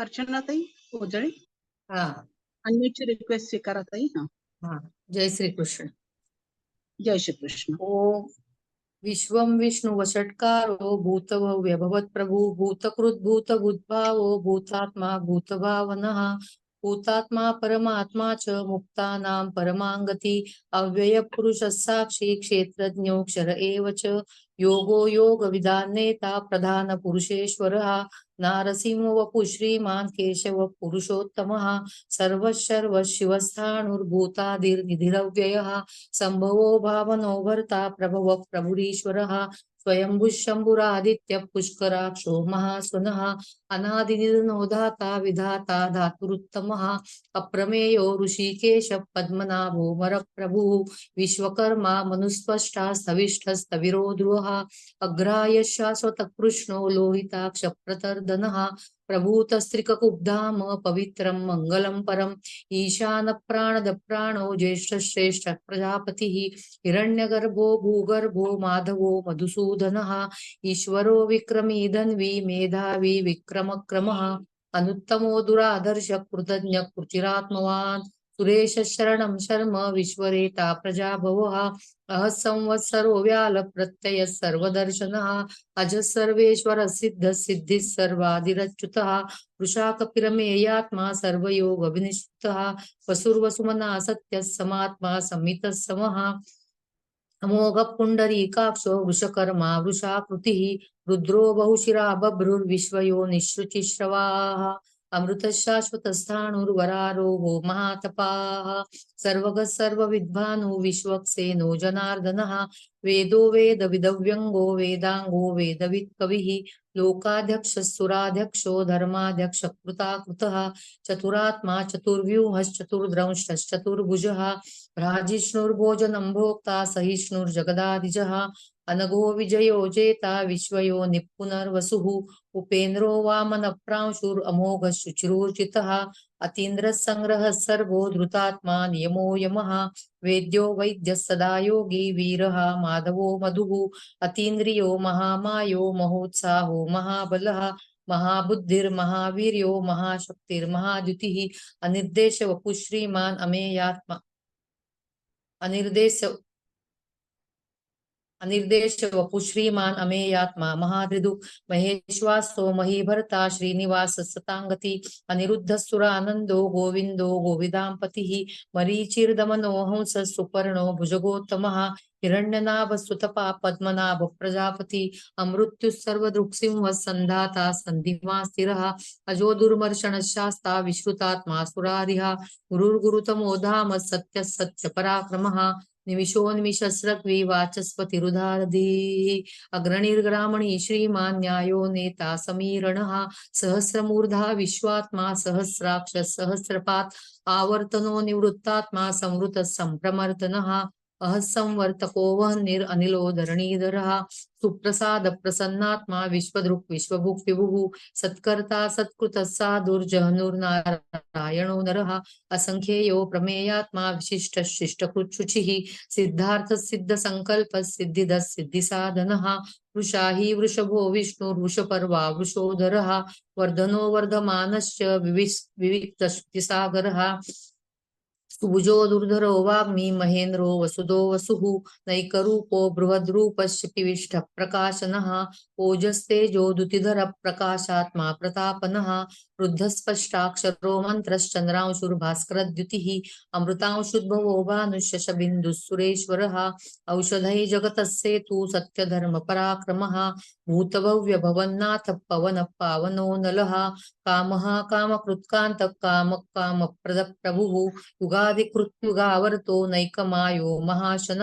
अर्चनाताई ओजळे हा. अन्यूची रिक्वेस्ट स्वीकारा ताई हा. हा. जय श्री कृष्ण जय श्री कृष्ण ओम विश्वं विष्णुवषट्कारो भूतभव्य भवत्प्रभु भूतकृत भूत भूतभूतभावो भूतात्मा भूतभावनः भूतात्मा परमात्मा च मुक्तानां परमाङ्गति अव्ययपुरुषः साक्षी क्षेत्रज्ञोऽक्षर एव च। योगो योग विधानेता प्रधान पुरुषेश्वर। नारसिंह वपु श्रीमान केशव पुरुषोत्तम। सर्वशर्व शिवस्थाणुर्भूतादिर्निधिरव्ययः संभवो भावनो भर्ता प्रभव प्रभुरीश्वरः। स्वयंभुः शम्भुरादित्य पुष्कराक्षो महासुनः अनादिनिधनो धाता विधाता धातुरुत्तमः, अप्रमेयो ऋषिकेश पद्मनाभो वरप्रभुः, विश्वकर्मा मनुस्पष्टा स्थविष्ठस्तविरो ध्रुवः अग्राय शाश्वतकृष्णो लोहिताक्षप्रतर्दनः प्रभूतस्त्रिककुब्धाम पवित्रम मंगलम परम। ईशान प्राणद प्राणो ज्येष्ठ श्रेष्ठ प्रजापति। हिरण्यगर्भो, भूगर्भो, माधवो, मधुसूदन। ईश्वरो विक्रमी, धन्वी, मेधावी, विक्रमक्रमः। अनुत्तमो दुराधर्श कृतज्ञ कृचिरात्मवान् सुरेश शरणं शर्म विश्वरेता अज सर्वेश्वर सिद्ध सिद्धिः सर्वादिरच्युतः। वृषाकपिरमेयात्मा सर्वयोग विनिश्चितः। वसुर्वसुमना सत्यः समात्मा संमितः समः। अमोघ पुण्डरीकाक्षो वृषकर्मा वृषाकृतिः। रुद्रो बहुशिरा बभ्रुर्विश्वयो निःश्रुचिश्रवाः अमृतशाश्वतस्थाणुर्वरारोहो महातपाः सर्वगः सर्वविद्वानो विश्वक्सेनो जनार्दनः वेदो वेदविदव्यङ्गो वेदाङ्गो वेदवित्कविः लोकाध्यक्षः धर्माध्यक्ष कृताकृतः चतुरात्मा चतुर्व्यूहश्चतुर्द्रंष्टश्चतुर्भुजः भ्राजिष्णुर्भोजनं भोक्ता सहिष्णुर्जगदादिजः अनघो विजयो जेता विश्वयो निपुनर्वसुः उपेन्द्रो वामनप्रांशुर् अमोघ शुचिरोचितः अतीन्द्रः सङ्ग्रहः सर्वो धृतात्मा नियमो यमः वेद्यो वैद्यः सदा योगी वीरः माधवो मधुः अतीन्द्रियो महामायो महोत्साहो महाबलः महाबुद्धिर्महावीर्यो महाशक्तिर्महाद्युतिः अनिर्देश वपु श्रीमान् अमेयात्मा अनिर्देश अनिर्देश वपु श्रीमान् अमेयात्मा। महादृदु महेश्वासो महीभर्ता श्रीनिवास सताङ्गति अनिरुद्ध सुरानन्दो गोविन्दो गोविदाम्पतिः मरीचिर्दमनो हंस सुपर्णो भुजगोत्तमः हिरण्यनाभस्तुतपा पद्मनाभ प्रजापति अमृत्युः सर्वदृक्सिंह सन्धाता सन्धिमा स्थिरः अजो दुर्मर्षण शास्ता विश्रुतात्मा सुरारिः गुरुर्गुरुतमो धाम सत्य सत्य पराक्रमः निमिषोन्मिषस्रग्वि वाचस्पतिरुदारधीः अग्रणिर्ग्रामणी श्रीमान् न्यायो नेता समीरणः। सहस्रमूर्धा विश्वात्मा सहस्राक्ष सहस्रपात् आवर्तनो निवृत्तात्मा, संवृतः सम्प्रमर्दनः अह संवर्तको वह्निर् अनिलो धरणीधरः सुप्रसाद प्रसन्नात्मा विश्वदृक् विश्वभुक् विभुः सत्कर्ता सत्कृतः साधुर्जहनुर्नारायणो नरः असङ्ख्येयो प्रमेयात्मा सिद्धार्थ सिद्ध संकल्प सिद्धिदः सिद्धिसाधनः वृषा हि वृषभो विष्णुर्वृषपर्वा वृषोदरः वर्धनो वर्धमानश्च विविक्तश्रुतिसागरः सुभुजो दुर्धरो वाग्मी महेन्द्रो वसुदो वसुः नैकरूपो बृहद्रूपश्च प्रकाशन प्रकाशनः ओजस्तेजो दुतिधर प्रकाशात्मा प्रतापनः वृद्धस्पष्टाक्षरो मन्त्रश्चन्द्रांशुर्भास्करद्युतिः अमृतांशुद्भवो भानुष्यश बिन्दुः सुरेश्वरः औषधै जगतः सेतु सत्यधर्म पराक्रमः भूतभव्य भवन्नाथ पवन पावनो नलः काम कामकृत्कान्तः काम काम प्रद प्रभु युगादिकृत्युगावर्तो नैकमायो महाशन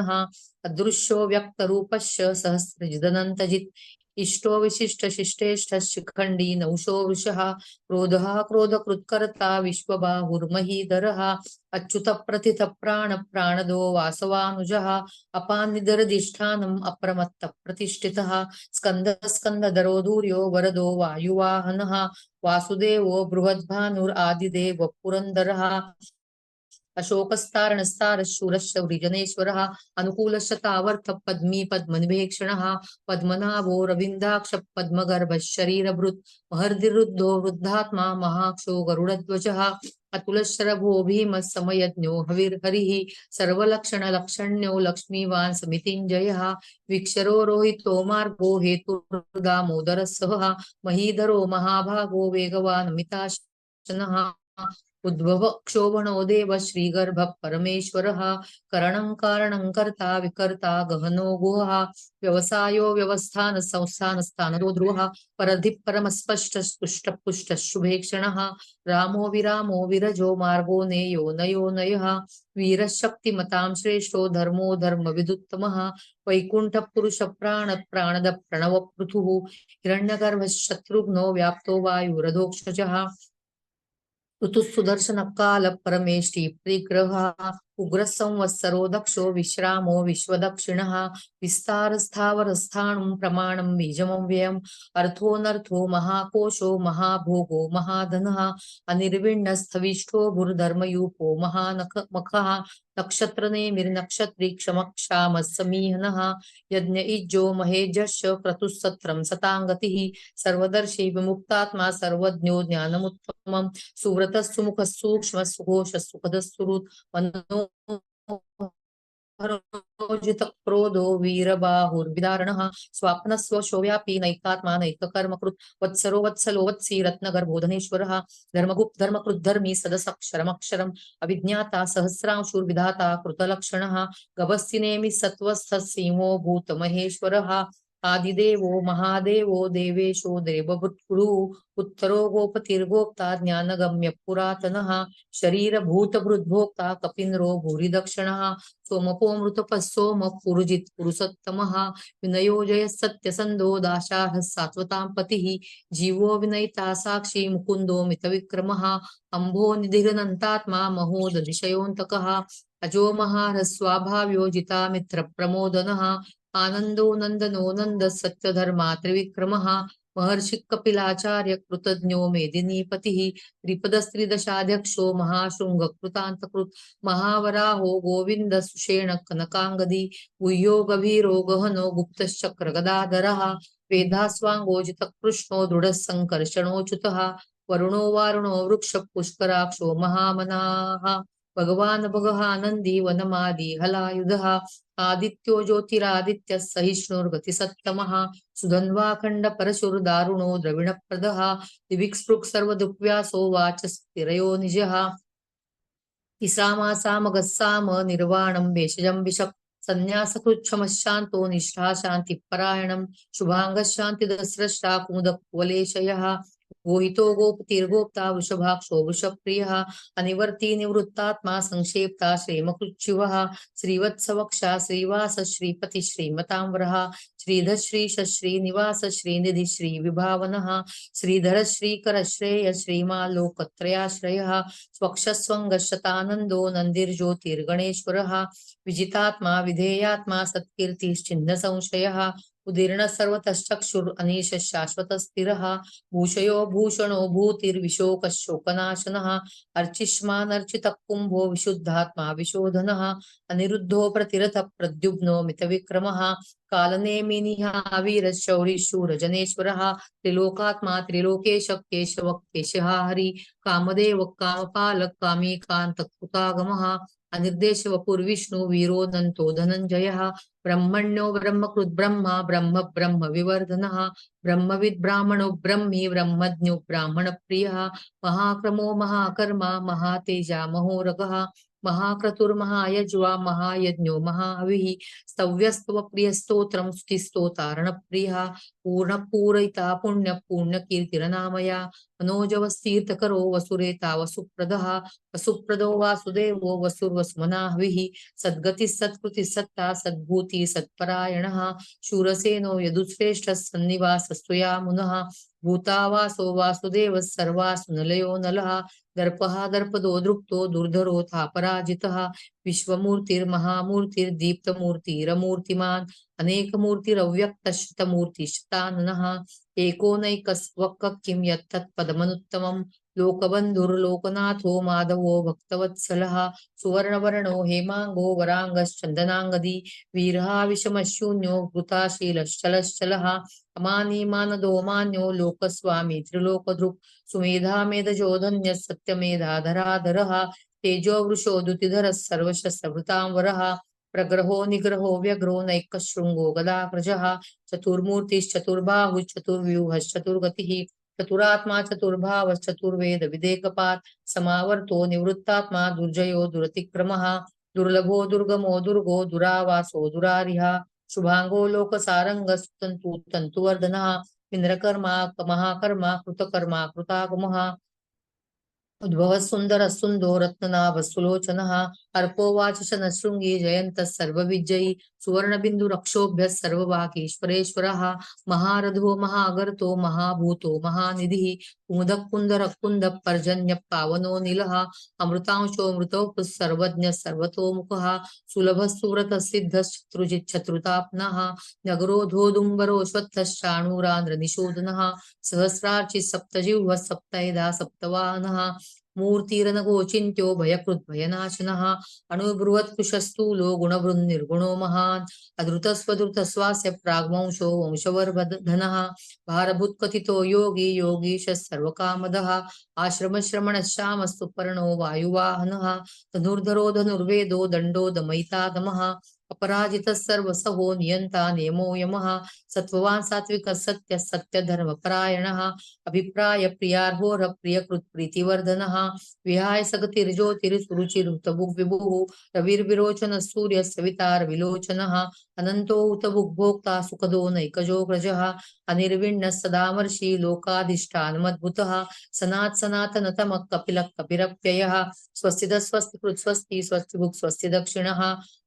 अदृश्यो व्यक्तरूपश्च सहस्रजिदनन्तजित् इष्टो विशिष्ट शिष्टेष्ठ शिखण्डी नौषो वृषः, क्रोधः क्रोधकृत्कर्ता विश्वबाहुर्महीधरः, अच्युत प्रथित प्राण प्राणदो वासवानुजः अपानिधरधिष्ठानम् अप्रमत्त प्रतिष्ठितः, स्कन्द स्कन्दधरो धूर्यो वरदो वायुवाहनः, वासुदेवो बृहद्भानुर् आदिदेव पुरन्दरः अशोकस्तारणस्तारशूरशौरिजनेश्वरः अनुकूलशतावर्थ पद्मी पद्मनिभेक्षणः पद्मनाभो रविन्दाक्ष पद्मगर्भः शरीरभृत् महर्दिरुद्धो वृद्धात्मा महाक्षो गरुडध्वजः अतुलशरभो भीमः समयज्ञो हविर्हरिः सर्वलक्षणलक्षण्यो लक्ष्मीवान् समितिञ्जयः, विक्षरो रोहितो मार्गो हेतुर्दामोदरः सहः महीधरो महाभागो वेगवान् अमिताशनः उद्भव क्षोभणो देव श्रीगर्भ परमेश्वरः। करणं कारणं कर्ता विकर्ता गहनो गुहः। व्यवसायो व्यवस्थान संस्थान स्थानो ध्रुवः परधि परमस्पष्ट स्पुष्ट पुष्ट शुभे क्षणः रामो विरामो विरजो मार्गो नेयो नयो नयः। वीरशक्तिमतां श्रेष्ठो धर्मो धर्मविदुत्तमः वैकुण्ठ पुरुष प्राण प्राणद प्रणव पृथुः। हिरण्यगर्भः शत्रुघ्नो व्याप्तो वायुरधोक्षजः। ऋतुः सुदर्शन काल परमेष्टि परिग्रहः उग्रः संवत्सरो दक्षो विश्रामो विश्वदक्षिणः विस्तारस्थावरस्थाणुं प्रमाणं बीजमव्ययम् अर्थोऽनर्थो महाकोशो महाभोगो महाधनः अनिर्विण्णस्थविष्ठो भुर्धर्मयूपो महानख मखः नक्षत्रनेमिर्नक्षत्री क्षमक्षामः समीहनः यज्ञ इज्जो महेजश्च क्रतुः सताङ्गतिः सर्वदर्शी विमुक्तात्मा सर्वज्ञो ज्ञानमुत्तमम् सुव्रतः सुमुखः सूक्ष्मः सुघोषः सुखदः सुहृत् मनो हरोजित क्रोधो वीरबाहुर्विदारणः स्वाप्नस्वशोव्यापी नैकात्मा नैककर्मकृत् वत्सरो वत्सलो वत्सी रत्नगर्भोधनेश्वरः धर्मगुप्त धर्मकृद्धर्मी सदसक्षरमक्षरम् अविज्ञाता सहस्रांशुर्विधाता कृतलक्षणः। गभस्तिनेमि सत्वस्थः सीमो भूतमहेश्वरः। आदिदेवो महादेवो देवेशो देवभूत्कुरु उत्तरो गोपतिर्गोप्ता ज्ञानगम्य पुरातनः शरीरभूतभृद्भोक्ता कपिन्द्रो भूरिदक्षिणः सोमपोऽमृतपः सोम पुरुजित् पुरुषोत्तमः विनयो जयः सत्यसन्धो दाशाः सात्वतां पतिः जीवो विनयिता साक्षी मुकुन्दो मितविक्रमः अम्भो निधिरनन्तात्मा महोदधिशयोऽन्तकः अजो महारस्वाभाव्यो जिता आनन्दो नन्दनो नन्द सत्यधर्मा त्रिविक्रमः महर्षि कपिलाचार्य कृतज्ञो मेदिनीपतिः त्रिपदस्त्रिदशाध्यक्षो महाशृङ्ग कृतान्तकृत् महावराहो गोविन्द सुषेण कनकाङ्गदी गुह्यो गभीरो गहनो गुप्तश्चक्रगदाधरः वेदास्वाङ्गोजित कृष्णो दृढः सङ्कर्षणोच्युतः वरुणो वारुणो वृक्ष पुष्कराक्षो महामनाः भगवान् भगः आनन्दी वनमादि हलायुधः आदित्यो ज्योतिरादित्यः सहिष्णुर्गतिसत्तमः सुधन्वाखण्ड परशुर्दारुणो द्रविणप्रदः दिविक्स्पृक् सर्वदुःव्यासो वाचस्तिरयो निजः। तिसामासामगः साम निर्वाणं भेषजं विशक् सन्न्यासकृच्छमशान्तो निष्ठा शान्तिपरायणं शुभाङ्गः शान्तिदस्रष्टा कुमुदकुवलेशयः गोहितो गोपतिर्गोप्ता वृषभाक्षो अनिवर्ती निवृत्तात्मा संक्षेप्ता श्रीमकृच्छुवः श्रीवत्सवक्षा श्रीवास श्रीपति श्रीमताम्बरः श्रीधर श्रीश श्रीनिवास श्रीनिधि श्रीविभावनः श्रीधर श्रीकर श्रेय श्रीमालोकत्रयाश्रयः स्वक्षस्वङ्गशतानन्दो नन्दिर्ज्योतिर्गणेश्वरः, विजितात्मा विधेयात्मा संशयः उदीर्ण सर्वतश्चक्षुर् शाश्वत स्थिरः। भूषयो भूषणो भूतिर्विशोकः शोकनाशन अर्चिष्मानर्चितः कुम्भो विशुद्धात्मा विशोधनः। अनिरुद्धो प्रतिरथ प्रद्युम्नो मितविक्रमः। कालनेमिनिहावीरशौरिशूरजनेश्वरः त्रिलोकात्मा त्रिलोकेश केशव केशः हरि कामदेव कामपालक अनिर्देश वपुर्विष्णु वीरोऽनन्तो धनञ्जयः, ब्रह्मण्यो ब्रह्मकृत् ब्रह्मा, ब्रह्म ब्रह्म विवर्धनः, ब्रह्मविद् ब्राह्मणो ब्रह्मी, ब्रह्मज्ञो ब्राह्मणप्रियः, महाक्रमो महाकर्मा, महातेजा महोरगः महाक्रतुर्महायज्वा महायज्ञो महाहविः स्तव्यस्तवप्रियस्तोत्रं स्तुतिस्तोतारणप्रियः पूर्णपूरयिता पुण्यपूर्णकीर्तिरनामया मनोजवस्तीर्थकरो वसुरेता वसुप्रदः। वसुप्रदो वासुदेवो वसुर्वसुमनाहविः सद्गतिः सत्कृतिः सत्ता सद्भूतिः सत्परायणः। शूरसेनो यदुश्रेष्ठः सन्निवासस्त्वया मुनः। भूतावासो वासुदेवः सर्वासु नलयो नलः। दर्पः दर्पदो दृप्तो दुर्धरोऽथापराजितः विश्वमूर्तिर्महामूर्तिर्दीप्तमूर्तिरमूर्तिमान्। अनेकमूर्तिरव्यक्तशतमूर्तिशताननः एकोनैकस्वक् किं यत्तत्पदमनुत्तमम् लोकबन्धुर्लोकनाथो माधवो भक्तवत्सलः सुवर्णवर्णो हेमाङ्गो वराङ्गश्चन्दनाङ्गदी वीरः विषमशून्यो वृताशीलश्चलश्चलः अमानी मानदो मान्यो लोकस्वामी त्रिलोकधृक् सुमेधा मेधजोधन्यः सत्यमेधाधराधरः तेजो वृषो द्युतिधरः सर्वशस्त्रभृतां वरः प्रग्रहो निग्रहो व्यग्रो नैकशृङ्गो गदाग्रजः चतुर्मूर्तिश्चतुर्बाहुश्चतुर्व्यूहश्चतुर्गतिः चतुरात्मा चतुर्भावश्चतुर्वेद विदेकपात् समावर्तो निवृत्तात्मा दुर्जयो दुरतिक्रमः दुर्लभो दुर्गमो दुर्गो दुरावासो दुरारिः शुभाङ्गो लोकसारङ्गस्तन्तु तन्तुवर्धनः इन्द्रकर्मा महाकर्मा कृतकर्मा कृतागमः उद्भवः सुंदर सुन्दो रत्ननाभ सुलोचन अर्पोवाच शनशृङ्गी जयंत सर्वविजयी। सुवर्णबिन्दुरक्षोभ्यः सर्ववागीश्वरेश्वरः महारथो, महागर्तो, महाभूतो, महानिधिः कुमुदः कुन्दरः कुन्दः पर्जन्यः पावनो नील, अमृतांशो मृतोः सर्वज्ञः सर्वतोमुखः, सुलभः सुव्रतः सिद्धश्चतुर्जित् शत्रुताप्नः नगरोधोदुम्बरो श्वत्थश्चाणूरान्द्रनिशोधनः सहस्रार्चिः सप्तजिह्वः सप्तैधा सप्तवाहनः मूर्तिरनगोचिन्त्यो भयकृद्भयनाशनः अणुबृहत्कुशस्थूलो गुणवृन्निर्गुणो महान् अधृतस्वधृतस्वास्य प्राग्वंशो वंशवर्धनः भारभूत्कथितो योगी योगीशः सर्वकामदः आश्रमश्रमणश्यामस्तु पर्णो वायुवाहनः धनुर्धरो धनुर्वेदो दण्डो दमयिता दमः सर्व सहो नियन्ता नियमो यमः। सत्य सत्य धर्म सत्यधर्मपरायणः। अभिप्राय प्रियार्होर प्रियकृत् प्रीतिवर्धनः विहाय सगतिर्ज्योतिर्सुरुचिरुतभुग् विभुः रविर्विरोचन सूर्य सवितार विलोचनः अनन्तो उत सुखदो नैकजोग्रजः अनिर्विण्णः सदामर्षि लोकाधिष्ठानमद्भुतः सनात् सनातनतमः कपिलः कपिरप्ययः स्वस्तिद स्वस्ति स्वस्ति स्वस्ति भुक् स्वस्ति दक्षिणः,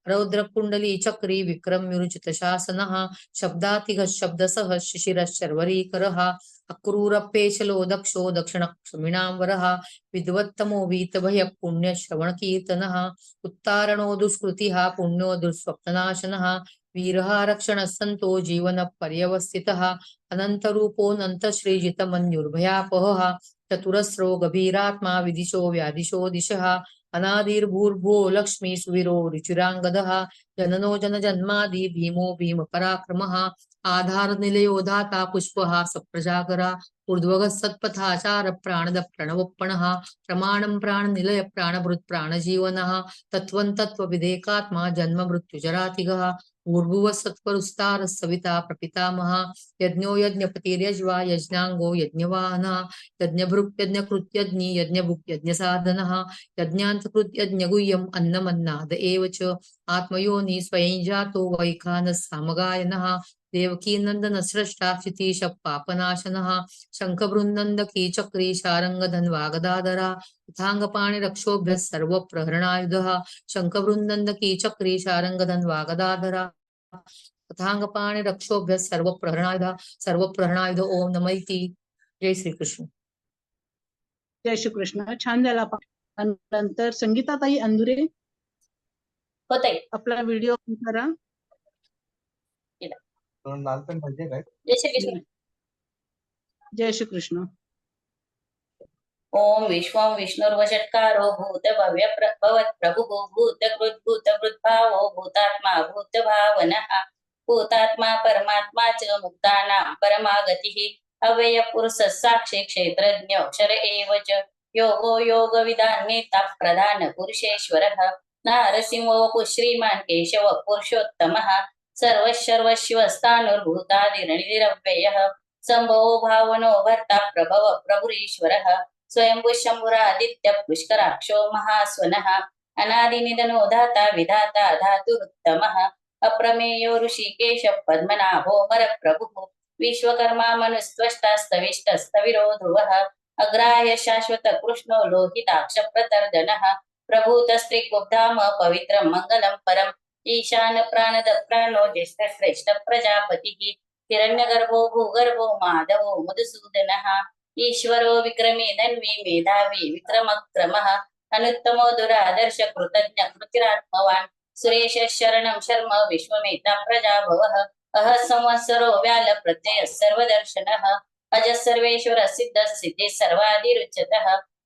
रौद्रकुण्डली चक्री विक्रम्युरुचित शासनः शब्दातिगः शब्दसः शिशिरश्चर्वरीकरः अक्रूरपेशलो दक्षो दक्षिणक्षमिणां वरः विद्वत्तमो वीतभयः पुण्यश्रवणकीर्तनः उत्तारणो दुष्कृतिः पुण्यो दुःस्वप्ननाशनः वीरः रक्षणः सन्तो जीवनः पर्यवस्थितः अनन्तरूपोऽनन्तश्रीजितमन्युर्भयापहः चतुरस्रो गभीरात्मा विदिशो व्यादिशो दिशः अनादिर्भूर्भुवो लक्ष्मी सुविरो रुचिराङ्गदः जननो जनजन्मादि भीमो भीम पराक्रमः आधारनिलयो धाता पुष्पः सप्रजागरा ऊर्ध्वगः सत्पथाचार प्राणद प्रणवप्पणः प्रमाणं प्राणनिलय प्राणभृत् प्राणजीवनः तत्व तत्त्वविदेकात्मा जन्म मृत्युजरातिगः ऊर्भुव सत्परुस्तारः सविता प्रपितामह, यज्ञो यज्ञपतिर्यज्वा यज्ञाङ्गो यज्ञवाहनः, यज्ञभृक् यज्ञकृत्यज्ञि यज्ञभुक् यज्ञसाधनः, यज्ञान्तकृत् यज्ञगुह्यम् अन्नमन्नाद एव च, आत्मयोनि स्वयं जातो वैखानः सामगायनः देवकीनन्दन स्रष्टा क्षितीश पापनाशनः शङ्खबृन्नन्दकी चक्री शारङ्गधन्वागदाधरा तथाङ्गपाणिरक्षोभ्यः सर्वप्रहरणायुधः शङ्खबृन्नन्दकी चक्री शारङ्गधन्वागदाधरा तथाङ्गपाणिरक्षोभ्यः सर्वप्रहरणायुधः सर्वप्रहरणायुध ओम नम इति। जय श्रीकृष्ण। जय श्री कृष्ण छान झाला पाठ. आणि नंतर संगीताताई अंधुरे होतंय आपला व्हिडिओ करा. दोन लाल पेन पाहिजे काय जय श्री कृष्ण। जय श्री कृष्ण। ओम विश्वं विष्णुर्वषट्कारो भूत भव्य भवत् प्रभुः भूतकृत् भूतकृद्भावो भूतात्मा भूतभावनः। भूतात्मा परमात्मा च मुक्तानां परमा गतिः अव्ययपुरुषः साक्षी क्षेत्रज्ञ अक्षर एव च। योगो योगविदान्नेता प्रधान पुरुषेश्वरः नारसिंहो श्रीमान् केशव पुरुषोत्तमः। सर्वशर्वशिवस्थानुर्भूतादिरणिरव्ययः सम्भवो भावनो भर्ता प्रभव प्रभुरीश्वरः। स्वयंभू शम्भुरादित्य पुष्कराक्षो महास्वनः। अनादिनिधनो दाता विधाता धातुरुत्तमः। अप्रमेयो ऋषिकेश पद्मनाभो प्रभुः विश्वकर्मा मनुस्त्वष्टास्तविष्टस्तविरो अग्राह्य शाश्वत कृष्णो लोहिताक्ष प्रतर्दनः प्रभूतस्त्रिकुब्धाम पवित्रं मङ्गलं परम्। ईशान प्राणद प्राणो प्रजापतिः। हिरण्यगर्भो, भूगर्भो, माधवो, मधुसूदनः। ईश्वरो विक्रमी धन्वी मेधावी, विक्रमक्रमः। अनुत्तमो दुरादर्श कृतज्ञ कृतिरात्मवान् सुरेश शरणं शर्म, विश्वमेता प्रजाभवः। अह संवत्सरो व्याल प्रत्यय सर्वदर्शनः। अज सर्वेश्वर सिद्ध सिद्धि सर्वादिरुच्यतः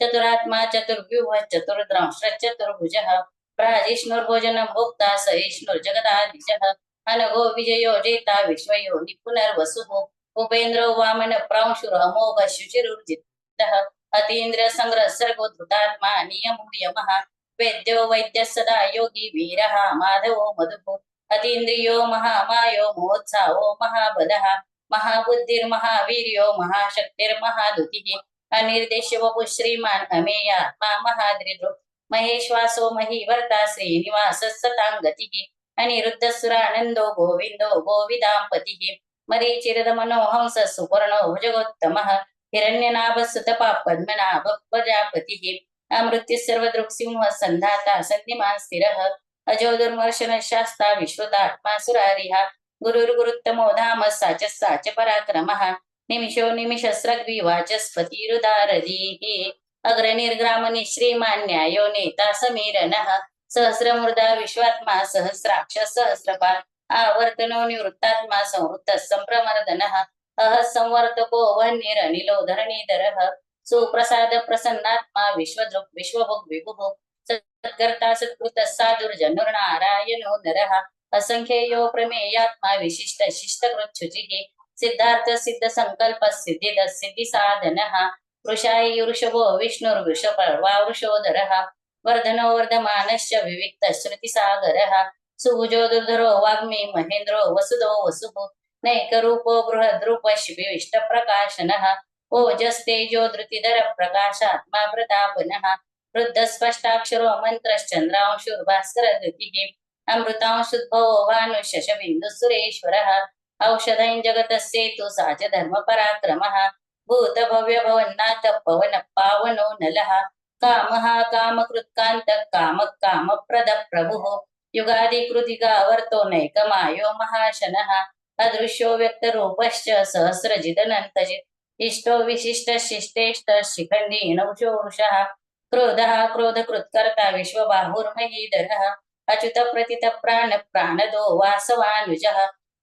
चतुरात्मा चतुर्व्यूह चतुर्द्रांश्चतुर्भुजः प्राजिष्णुर्भोजनं भोक्ता सहिष्णुर्जगदादिशः अनघो विजयो जेता विश्वयो निपुनर्वसुः उपेन्द्रो वामन प्रांशुरमोघ शुचिरुर्जितः, अतीन्द्र संग्रह सर्गो धृतात्मा नियमो यमः, वेद्यो वैद्यः सदा योगी वीरः, माधवो मधुः, अतीन्द्रियो महामायो मोत्साहो महाबलः, महाबुद्धिर्महावीर्यो महाशक्तिर्महादुतिः अनिर्देश्य वपु श्रीमान् अमेयात्मा महाद्रिदृ। महेश्वासो महीवर्ता श्रीनिवास सताङ्गतिः अनिरुद्धसुरानन्दो गोविन्दो गोविदाम्पतिः। मरीचिरदमनोहंस सुपर्णो भुजगोत्तमः हिरण्यनाभसुतपा पद्मनाभ प्रजापतिः अमृत्य सर्वदृक्सिंह सन्धाता सन्निमान् स्थिरः। अजो दुर्मर्शन विश्रुतात्मा सुरारिः गुरुर्गुरुत्तमो धाम साच साच पराक्रमः निमिषो निमिषस्रग्वि वाचस्पतिरुदारधीः अग्रनिर्ग्रामनि श्रीमान्यायो नेता समीरनः। सहस्रमृदा विश्वात्मा सहस्राक्ष सहस्रपाल। आवर्तनो निवृत्तात्मा संवृत्तः सम्प्रमर्दनः अह संवर्तको वह्निरनिलो धरणीधरः सुप्रसाद प्रसन्नात्मा विश्वदृक् विश्वभुग् विभुः। सत्कर्ता सत्कृतः साधुर्जनुर्नारायणो नरः। असङ्ख्येयो प्रमेयात्मा विशिष्ट शिष्टकृच्छुचिः। सिद्धार्थ सिद्ध संकल्प सिद्धिद सिद्धि साधनः वृषायि वृषभो विष्णुर्वृषपर्वा वृषोदरः वर्धनो वर्धमानश्च विविक्त श्रुतिसागरः सुभुजो दुर्धरो वाग्मी महेन्द्रो वसुदो वसुः नैकरूपो बृहद्रूप शिविष्ट प्रकाशनः ओजस्तेजो धृतिधर प्रकाशात्मा प्रतापनः वृद्ध स्पष्टाक्षरो मन्त्रश्चन्द्रांशुर्भास्कर धृतिः अमृतांशुद्भवो भानुशशबिन्दु सुरेश्वरः औषधं जगतः सेतु सा च धर्म पराक्रमः भूत भव्य भवन्नाथ पवन पावनो नलः। कामः कामकृत्कान्त काम कामप्रदः प्रभुः युगादिकृतिकावर्तो नैकमायो महाशनः। अदृश्यो व्यक्तरूपश्च सहस्रजिदनन्तजित् इष्टो विशिष्ट शिष्टेष्ट शिखण्डी नौशो वृषः क्रोधः क्रोधकृत्कर्ता विश्वबाहुर्महीधरः। अच्युत प्रतित प्राण प्राणदो वासवानुजः।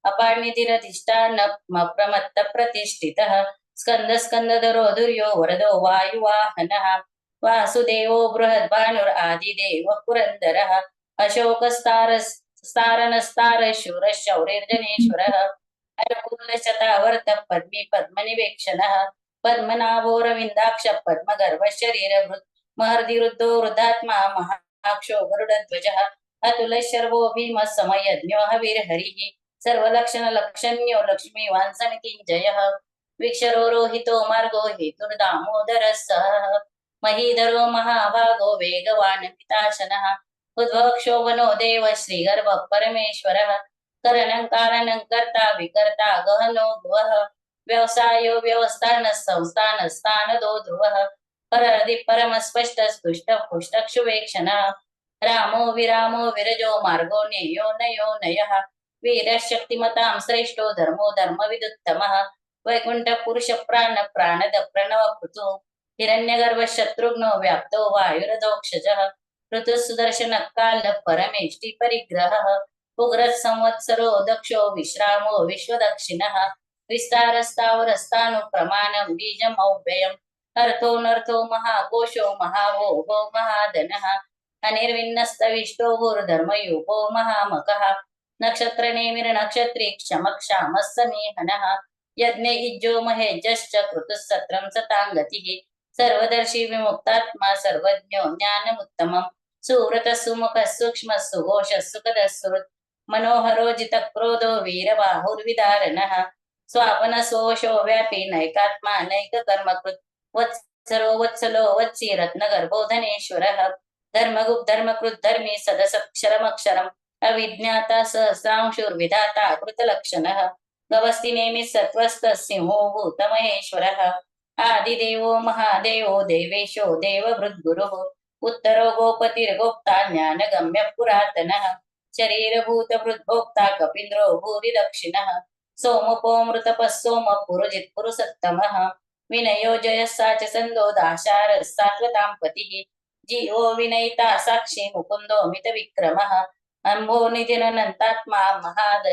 अपानिधिरधिष्ठान प्रमत्त प्रतिष्ठितः स्कन्द स्कन्दधरो दुर्यो वरदो वायुवाहनः। वासुदेवो बृहद्भानुरादिदेव पुरन्दरः। अशोकस्तारस्तारनस्तार शूर शौरिर्जनेश्वरः अरकुलशतावर्त पद्मी पद्मनिवेक्षणः पद्मनाभोरविन्दाक्ष पद्मगर्भ शरीरभृत् महर्दिवृद्धो वृद्धात्मा महाक्षो गरुडध्वजः। अतुल शर्वो भीम समयज्ञो हविर्हरिः सर्वलक्षण लक्षण्यो लक्ष्मीवान् समितिञ्जयः विक्षरो रोहितो मार्गो हेतुर्दामोदरः सह महीधरो महाभागो वेगवान् पिताशनः। उद्भवक्षोभनो देव श्रीगर्भ परमेश्वरः। करणं कारणं कर्ता विकर्ता गहनो ध्रुवः व्यवसायो व्यवस्थान संस्थान स्थानदो ध्रुवः। परदि परम स्पष्ट स्पृष्ट पुष्टक्षुवेक्षणः। रामो विरामो विरजो मार्गो नेयो नयो नयः। वीरशक्तिमतां श्रेष्ठो धर्मो धर्मविदुत्तमः। प्राण प्राणद प्रणव पृथु हिरण्यगर्भ शत्रुघ्नो व्याप्तो वायुरदोक्षजः। ऋतु सुदर्शन काल परमेष्टि परिग्रहः उग्रः संवत्सरो दक्षो विश्रामो विश्वदक्षिणः। विस्तारस्तावरस्तानु प्रमाणं बीजमौव्ययम् अर्थोऽनर्थो महाकोशो महाभोगो महाधनः। अनिर्विन्नस्तविष्टो गुरुधर्मयूपो महामकः। नक्षत्रनेमिर्नक्षत्री क्षमक्षामः हनः यज्ञे इज्जो महेजश्च कृतुः सतां सताङ्गतिः सर्वदर्शी विमुक्तात्मा सर्वज्ञो ज्ञानमुत्तमं सुव्रतः सुमुखः सूक्ष्मः सुघोषः सुखदः सुहृत्। मनोहरो जितक्रोधो वीरबाहुर्विदारणः। स्वापनसोषो व्यापी नैकात्मा नैककर्मकृत्। वत्सरो वत्सलो वत्सी रत्नगर्भो धनेश्वरः। धर्मगुप् धर्मकृत् धर्मी सदसक्षरमक्षरम् अविज्ञाता सहस्रांशुर्विधाता कृतलक्षणः। गवस्ति नेमि सत्त्वस्तः सिंहो भूतमहेश्वरः आदिदेवो महादेवो देवेशो देवभृद्गुरुः। उत्तरो गोपतिर्गोप्ता ज्ञानगम्य पुरातनः। शरीरभूतभृद्भोक्ता कपीन्द्रो भूरिदक्षिणः। सोमपोऽमृतपः सोमः पुरुजित् पुरुसत्तमः विनयो जयस्सा च दाशारः सात्वतां पतिः। जीवो विनयिता साक्षी मुकुन्दो मितविक्रमः अम्भो निधिरनन्तात्मा महाद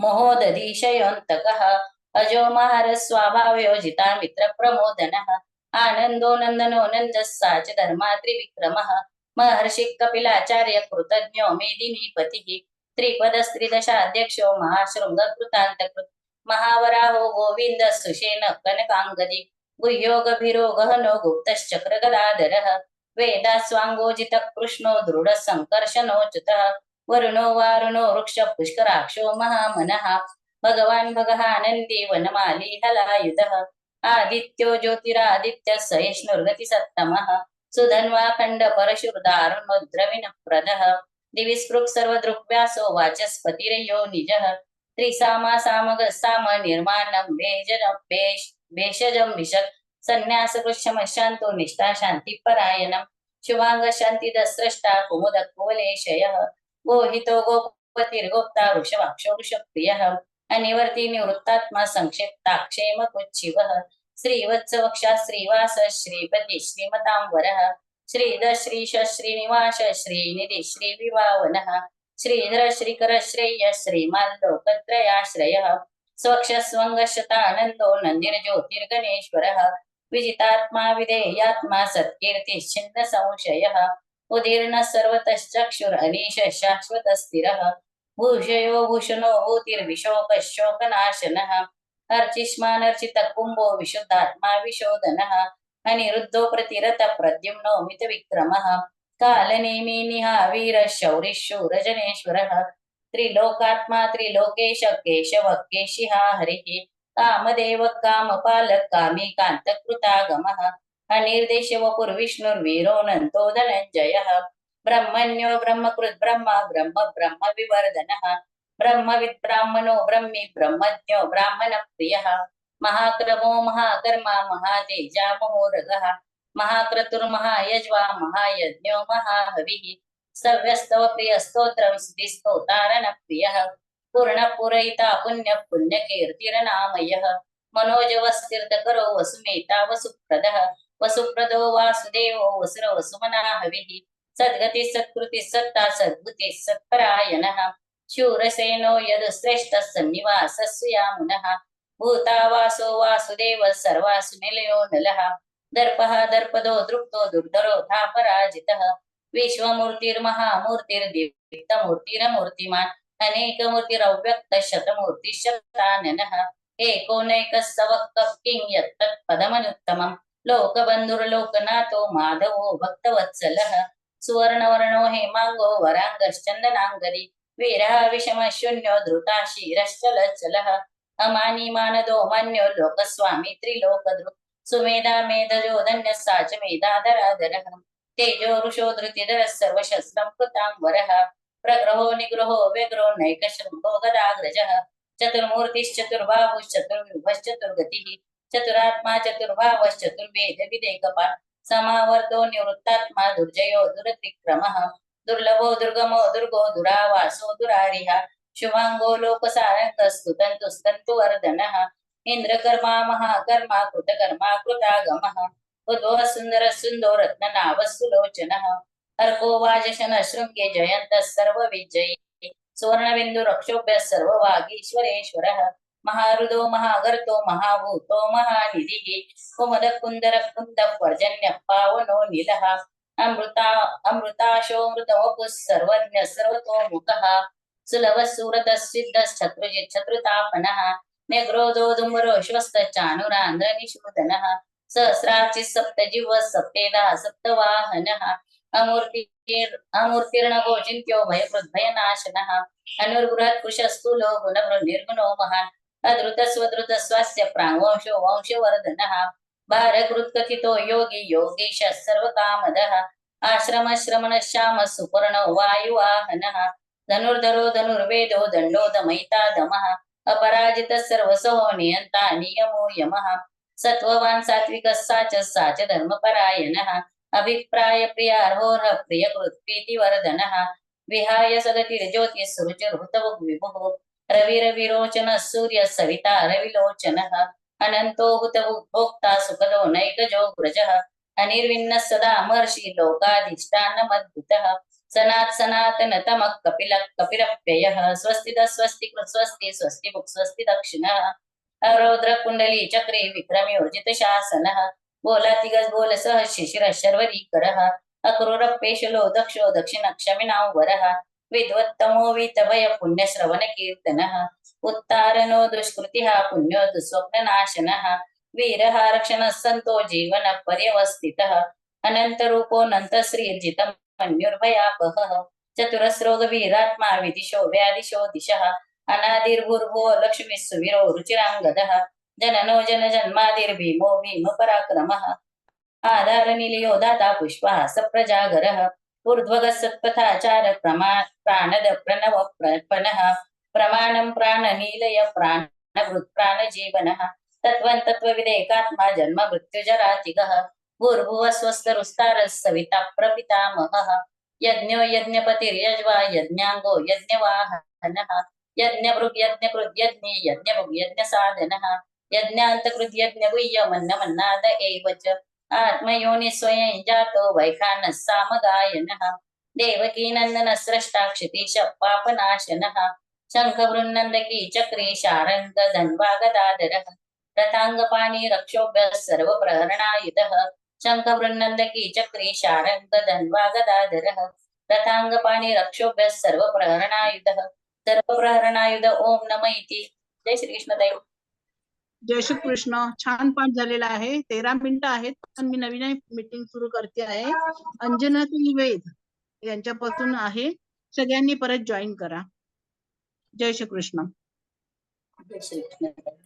महोदधीशयोऽन्तकः, अजो महारस्वाभावयोजिता मित्रप्रमोदनः आनन्दो नन्दनो नन्दः सा च धर्मा त्रिविक्रमः महर्षिः कपिलाचार्य कृतज्ञो मेदिनीपतिः, त्रिपदस्त्रिदशाध्यक्षो महाशृङ्गकृतान्तकृत्, महावराहो कनकाङ्गदि गुह्यो गभीरो गहनो गुप्तश्चक्रगदाधरः। वेदास्वाङ्गोजितः कृष्णो दृढः सङ्कर्षणोच्युतः वरुणो वारुणो वृक्ष पुष्कराक्षो महामनः। भगवान् भगः आनन्दी वनमाली हलायुधः आदित्यो ज्योतिरादित्यः सहिष्णुर्गतिसत्तमः। सुधन्वाखण्ड परशुर्दारुणोद्रविणप्रदः। दिवि स्पृक् सर्वदृक्व्यासो वाचस्पतिरयो निजः। त्रिसामा सामग साम निर्माणं भेजन भेष भेषजं विशक् सन्न्यासकृच्छमशान्तो निष्ठा शान्तिपरायणम् शुभाङ्ग शान्तिदस्रष्टा कुमुद गोहितो गोपतिर्गोप्ता वृषवाक्षो वृषप्रियः अनिवर्ति निवृत्तात्मा संक्षिप्ताक्षेम कुच्छिवः श्रीवत्सवक्षा श्रीवास श्रीपति श्रीमतां श्रीधर श्रीध श्रीश श्रीनिवास श्रीनिधि श्रीविभावनः श्रीधर श्रीकर श्रेय श्रीमाल्लोकत्रयाश्रयः। स्वक्षस्वङ्गशतानन्दो नन्दिर्ज्योतिर्गणेश्वरः। विजितात्मा विधेयात्मा सत्कीर्ति सत्कीर्तिश्चिन्न संशयः उदीर्णः सर्वतश्चक्षुरनीश शाश्वतस्थिरः भूषयो भूषणो भूतिर्विशोक शोकनाशन अर्चिष्मानर्चितः कुम्भो विशुद्धात्मा विशोधनः अनिरुद्धो प्रतिरत प्रद्युम्नो मितविक्रमः कालनेमि निहावीरः शौरिः शूरजनेश्वरः त्रिलोकात्मा त्रिलोकेश केशवः केशिहा हरिः। कामदेव कामपालः कामी कान्तकृतागमः अनिर्देश वपुर्विष्णुर्वीरोऽनन्तो धनञ्जयः ब्रह्मण्यो ब्रह्म ब्रह्म ब्रह्म विवर्धनः ब्रह्मविद् ब्राह्मणो ब्रह्मी, ब्रह्मज्ञो ब्राह्मणप्रियः। महाक्रमो महाकर्मा, महातेजा महोरगः महाक्रतुर्महायज्वा, महायज्ञो, महाहविः। सव्यस्तव प्रियस्तोत्रं स्तुतिस्तोतारणप्रियः पूर्णपूरयिता पुण्यः पुण्यकीर्तिरनामयः मनोजवस्तीर्थकरो वसुमेता वसुप्रदः। वसुप्रदो वासुदेवो वसुर वसुमना हविः सद्गति सत्कृति सत्ता सद्बुद्धि सत्परायणः। शूरसेनो यद् श्रेष्ठः सन्निवासस्य यामुनः। भूतावासो वासुदेवः सर्वासु निलयो नलः। दर्पः दर्पदो दृप्तो दुर्धरो धापराजितः। विश्वमूर्तिर्महामूर्तिर्दीप्तमूर्तिरमूर्तिमान्। अनेकमूर्ती रव्यक्त शतमूर्ती सवः कः किं यत्तत् पदमनुत्तमम् लोकबन्धुर्लोकनाथो माधवो भक्तवत्सलः सुवर्णवर्णो हेमाङ्गो वराङ्गश्चन्दनाङ्गरी वीरः विषमशून्यो शून्यो धृता क्षीरश्चलच्चलः मन्यो लोकस्वामी त्रिलोकदृक् सुमेधा मेधजो धन्यः सा च मेधाधराधरः तेजो ऋषो धृतिधरः सर्वशस्त्रं कृताम्बरः प्रग्रहो निग्रहो व्यग्रो नैकशृङ्गो गदाग्रजः चतुर्मूर्तिश्चतुर्बाहुश्चतुर्विभश्चतुर्गतिः। चतुरात्मा चतुर्भावश्चतुर्वेद विदेकपात् समावर्तो निवृत्तात्मा दुर्जयो दुरतिक्रमः। दुर्लभो दुर्गमो दुर्गो दुरावासो दुरारिः शुभाङ्गो लोकसारङ्गस्तुतन्तुस्तन्तु वर्धनः इन्द्रकर्मा महाकर्मा कृतकर्मा कृतागमः। उद्भवः सुन्दरः सुन्दो रत्ननाभः सुलोचनः अर्को वाजशन शृङ्गे जयन्तः सर्वविजयी सुवर्णबिन्दुरक्षोभ्यः सर्ववागीश्वरेश्वरः महारुदो, महागर्तो, महाभूतो, महानिधिः कुमुदकुन्दरकुन्दः पर्जन्यः पावनो नीलः अमृता अमृताशोऽमृतवपुः सर्वज्ञः, सर्वतोमुखः। सुलभः सुरतः सिद्धः शत्रुजित् शत्रुतापनः। निग्रोधो, दुम्बरो श्वस्तचानुरान्ध्रनिषूदनः सहस्रार्चिः सप्तजिह्वः, सप्तेदा सप्तवाहनः। अमूर्तिर् अमूर्तिर्नभो चिन्त्यो भयकृद्भयनाशनः अनुर्बृहत् कुशस्थूलो भारकृत्कथितो योगी धनुर्धरो धनुर्वेदो दण्डो दमयिता दमः। अपराजित सर्वसो नियंता नियमो यमः। सत्ववान सात्विक साच साच धर्मपरायणः। अभिप्राय प्रियार्होर्ह प्रियकृत् प्रीतिवर्धनः विहाय सगतिर्ज्योतिः सुरुचिर्हुतवुग् विभुः। रविरविरोचनः सूर्यः सविता रविलोचनः अनन्तो हुतभोक्ता सुखदो नैकजो व्रजः। अनिर्विण्णः सदा महर्षि लोकाधिष्ठानमद्भुतः सनात् सनातनतमः कपिलः कपिरप्ययः स्वस्ति स्वस्ति स्वस्ति भुक् स्वस्ति दक्षिणः। रौद्र कुण्डली चक्रे विक्रमयोजित शासनः बोलातिगज बोल सह शिशिर शर्वरीकरः अक्रूरपेशलो दक्षो दक्षिणक्षमिणां वरः विद्वत्तमो वीतभय पुण्यश्रवण कीर्तनः उत्तारणो दुष्कृतिः पुण्यो दुःस्वप्ननाशनः वीरः रक्षणः सन्तो जीवन पर्यवस्थितः अनन्तरूपोऽनन्तश्रीर्जितं मन्युर्भयापहः चतुरस्रोगवीरात्मा विदिशो व्यादिशो दिशः अनादिर्भूर्भुवो लक्ष्मीः सुवीरो रुचिराङ्गदः जननो जनजन्मादिर्भीमो भीमपराक्रमः आधारनिलयो दाता पुष्पः सप्रजागरः। ऊर्ध्वगः सत्पथाचार प्रमा प्राणद प्रणव प्रपनः प्रमाणं प्राणनीलय प्राणभृत् प्राणजीवनः तत्त्वं तत्त्वविदेकात्मा जन्म मृत्युजरातिगः। भूर्भुवः स्वस्तरुस्तारः सविता प्रपितामहः यज्ञो यज्ञपतिर्यज्वा यज्ञवाहनः। यज्ञभृग् यज्ञकृद् यज्ञे यज्ञभुग् यज्ञसाधनः। यज्ञान्तकृद् यज्ञगुह्यमन्नमन्नाद एव च। आत्मयोनि स्वयं जातो वैखानः सामगायनः देवकीनन्दन स्रष्टा क्षितीश पापनाशनः शङ्खवृन्नन्दकी चक्रे शारङ्ग धन्वागदाधरः रथाङ्गपाणि रक्षोभ्यः सर्वप्रहरणायुधः। शङ्खवृन्नन्दकी चक्रे शारङ्ग धन्वागदाधरः रथाङ्गपाणि रक्षोभ्यः सर्वप्रहरणायुधः। सर्वप्रहरणायुध ओम नम इति। जय श्रीकृष्ण देव जय श्री कृष्ण छान पाठ झालेला आहे. तेरा मिनिटं आहेत पण मी नवीन मीटिंग सुरू करते आहे. अंजना वेद यांच्यापासून आहे. सगळ्यांनी परत जॉईन करा. जय श्री कृष्ण जय